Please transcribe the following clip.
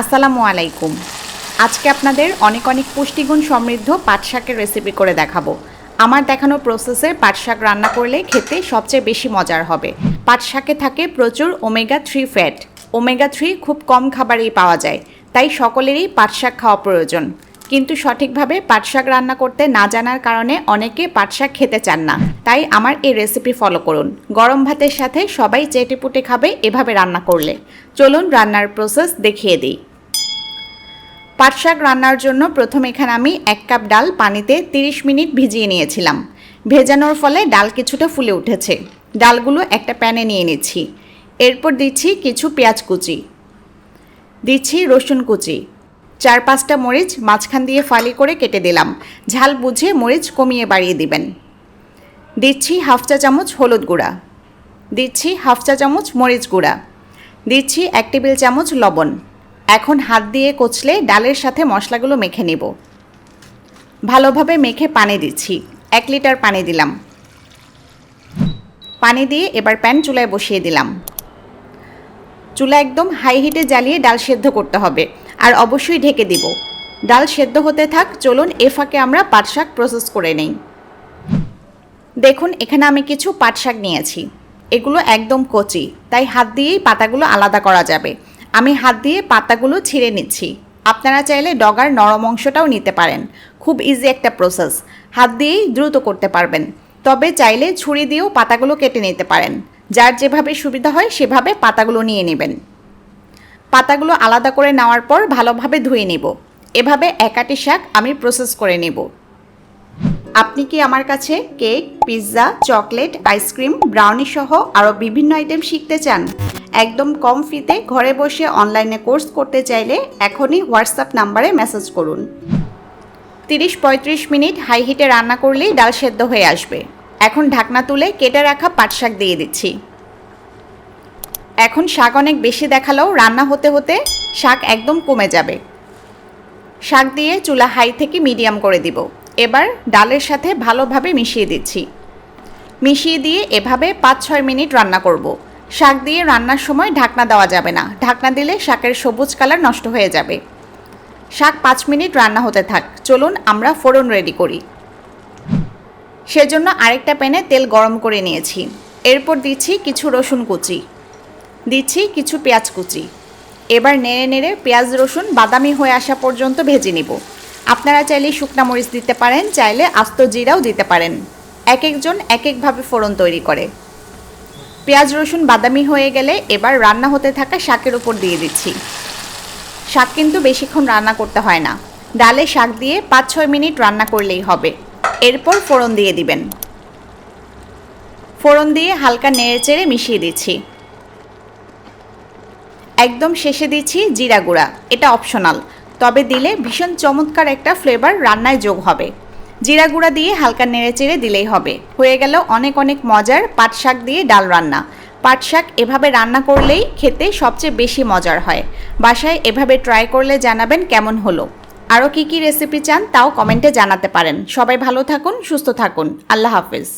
আসসালামু আলাইকুম। আজকে আপনাদের অনেক অনেক পুষ্টিগুণ সমৃদ্ধ পাট শাকের রেসিপি করে দেখাবো। আমার দেখানো প্রসেসে পাট শাক রান্না করলে খেতে সবচেয়ে বেশি মজার হবে। পাট শাকে থাকে প্রচুর omega three fat omega three খুব কম খাবারেই পাওয়া যায়, তাই সকলেরই পাট শাক খাওয়া প্রয়োজন। কিন্তু সঠিকভাবে পাটশাক রান্না করতে না জানার কারণে অনেকে পাটশাক খেতে চান না। তাই আমার এই রেসিপি ফলো করুন। গরম ভাতের সাথে সবাই চেটেপুটে খাবে, এভাবে রান্না করলে। চলুন রান্নার প্রসেস দেখিয়ে দিই। পাটশাক রান্নার জন্য প্রথম এখানে আমি এক কাপ ডাল পানিতে 30 মিনিট ভিজিয়ে নিয়েছিলাম। ভেজানোর ফলে ডাল কিছুটা ফুলে উঠেছে। ডালগুলো একটা প্যানে নিয়ে নিচ্ছি। এরপর দিচ্ছি কিছু পেঁয়াজ কুচি। দিচ্ছি রসুন কুচি। চার পাঁচটা মরিচ মাঝখান দিয়ে ফালি করে কেটে দিলাম। ঝাল বুঝে মরিচ কমিয়ে বাড়িয়ে দিবেন। দিচ্ছি হাফ চা চামচ হলুদ গুঁড়া। দিচ্ছি হাফ চা চামচ মরিচ গুঁড়া। দিচ্ছি এক টেবিল চামচ লবণ। এখন হাত দিয়ে কচলে ডালের সাথে মশলাগুলো মেখে নেব। ভালোভাবে মেখে পানি দিচ্ছি। এক লিটার পানি দিলাম। পানি দিয়ে এবার প্যান চুলায় বসিয়ে দিলাম। চুলা একদম হাই হিটে জ্বালিয়ে ডাল সেদ্ধ করতে হবে। আর অবশ্যই ঢেকে দিব। ডাল সেদ্ধ হতে থাক, চলুন এ ফাঁকে আমরা পাট শাক প্রসেস করে নেই। দেখুন, এখানে আমি কিছু পাট শাক নিয়েছি। এগুলো একদম কচি, তাই হাত দিয়েই পাতাগুলো আলাদা করা যাবে। আমি হাত দিয়ে পাতাগুলো ছিঁড়ে নিচ্ছি। আপনারা চাইলে ডগার নরম অংশটাও নিতে পারেন। খুব ইজি একটা প্রসেস হাত দিয়েই দ্রুত করতে পারবেন। তবে চাইলে ছুরি দিয়েও পাতাগুলো কেটে নিতে পারেন। যার যেভাবে সুবিধা হয় সেভাবে পাতাগুলো নিয়ে নেবেন। পাতাগুলো আলাদা করে নেওয়ার পর ভালোভাবে ধুয়ে নেব। এভাবে একাটি শাক আমি প্রসেস করে নেব। আপনি কি আমার কাছে cake, pizza, chocolate, ice cream brownie সহ আরও বিভিন্ন আইটেম শিখতে চান? একদম কম ফিতে ঘরে বসে অনলাইনে কোর্স করতে চাইলে এখনই হোয়াটসঅ্যাপ নাম্বারে মেসেজ করুন। তিরিশ পঁয়ত্রিশ মিনিট হাই হিটে রান্না করলেই ডাল সেদ্ধ হয়ে আসবে। এখন ঢাকনা তুলে কেটে রাখা পাট শাক দিয়ে দিচ্ছি। এখন শাক অনেক বেশি দেখালেও রান্না হতে হতে শাক একদম কমে যাবে। শাক দিয়ে চুলা হাই থেকে মিডিয়াম করে দিব। এবার ডালের সাথে ভালোভাবে মিশিয়ে দিচ্ছি। মিশিয়ে দিয়ে এভাবে পাঁচ ছয় মিনিট রান্না করব। শাক দিয়ে রান্নার সময় ঢাকনা দেওয়া যাবে না। ঢাকনা দিলে শাকের সবুজ কালার নষ্ট হয়ে যাবে। শাক পাঁচ মিনিট রান্না হতে থাক। চলুন আমরা ফোড়ন রেডি করি। সেজন্য আরেকটা প্যানে তেল গরম করে নিয়েছি। এরপর দিচ্ছি কিছু রসুন কুচি। দিচ্ছি কিছু পেঁয়াজ কুচি। এবার নেড়ে নেড়ে পেঁয়াজ, রসুন, বাদামি হয়ে আসা পর্যন্ত ভেজে নিব। আপনারা চাইলে শুকনা মরিচ দিতে পারেন, চাইলে আস্ত জিরাও দিতে পারেন। এক একজন এক একভাবে ফোড়ন তৈরি করে। পেঁয়াজ, রসুন, বাদামি হয়ে গেলে এবার রান্না হতে থাকা শাকের উপর দিয়ে দিচ্ছি। শাক কিন্তু বেশিক্ষণ রান্না করতে হয় না। ডালে শাক দিয়ে পাঁচ ছয় মিনিট রান্না করলেই হবে। এরপর ফোড়ন দিয়ে দিবেন। ফোড়ন দিয়ে হালকা নেড়ে চেড়ে মিশিয়ে দিচ্ছি। একদম শেষে দিচ্ছি জিরা গুঁড়া। এটা অপশনাল তবে দিলে ভীষণ চমৎকার একটা ফ্লেভার রান্নায় যোগ হবে। জিরা গুঁড়া দিয়ে হালকা নেড়ে চেড়ে দিলেই হবে। হয়ে গেল অনেক অনেক মজার পাট শাক দিয়ে ডাল রান্না। পাট শাক এভাবে রান্না করলেই খেতে সবচেয়ে বেশি মজার হয়। বাসায় এভাবে ট্রাই করলে জানাবেন কেমন হলো। আরও কী কী রেসিপি চান তাও কমেন্টে জানাতে পারেন। সবাই ভালো থাকুন, সুস্থ থাকুন। আল্লাহ হাফিজ।